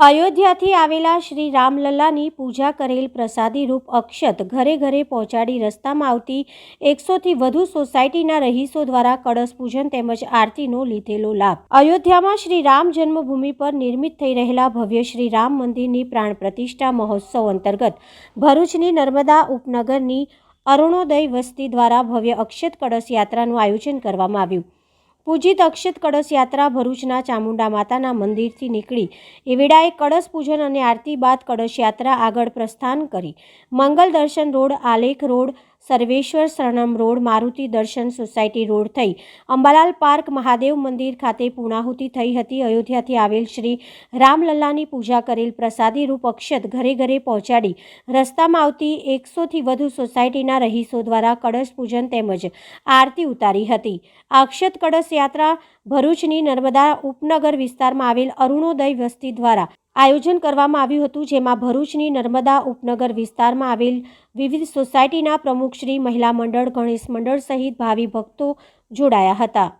અયોધ્યાથી આવેલા શ્રી રામલલ્લાની પૂજા કરેલ પ્રસાદી રૂપ અક્ષત ઘરે ઘરે પહોંચાડી રસ્તામાં આવતી એકસોથી વધુ સોસાયટીના રહીશો દ્વારા કળશ પૂજન તેમજ આરતીનો લીધેલો લાભ. અયોધ્યામાં શ્રી રામ જન્મભૂમિ પર નિર્મિત થઈ રહેલા ભવ્ય શ્રી રામ મંદિરની પ્રાણ પ્રતિષ્ઠા મહોત્સવ અંતર્ગત ભરૂચની નર્મદા ઉપનગરની અરુણોદય વસ્તી દ્વારા ભવ્ય અક્ષત કળશ યાત્રાનું આયોજન કરવામાં આવ્યું. પૂજિત અક્ષત કળશ યાત્રા ભરૂચના ચામુંડા માતાના મંદિરથી નીકળી. એ કળશ પૂજન અને આરતી બાદ કળશ યાત્રા આગળ પ્રસ્થાન કરી. Mangal Darshan road, Alekh road Sarveshwar Sharanam road, Maruti Darshan society road થઈ. અંબાલાલ પાર્ક, મહાદેવ મંદિર ખાતે પૂર્ણાહુતિ થઈ હતી. અયોધ્યાથી આવેલ શ્રી રામલલ્લાની પૂજા કરેલ પ્રસાદી રૂપ અક્ષત ઘરે ઘરે પહોંચાડી. રસ્તામાં આવતી એકસોથી વધુ સોસાયટીના રહીશો દ્વારા કળશ પૂજન તેમજ આરતી ઉતારી હતી. આ અક્ષત કળશ યાત્રા ભરૂચની નર્મદા ઉપનગર વિસ્તારમાં આવેલ અરુણોદય વસ્તી દ્વારા આયોજન કરવામાં આવ્યું હતું, જેમાં ભરૂચની નર્મદા ઉપનગર વિસ્તારમાં આવેલ વિવિધ સોસાયટીના પ્રમુખશ્રી મહિલા મંડળ, ગણેશ મંડળ સહિત ભાવિ ભક્તો જોડાયા હતા.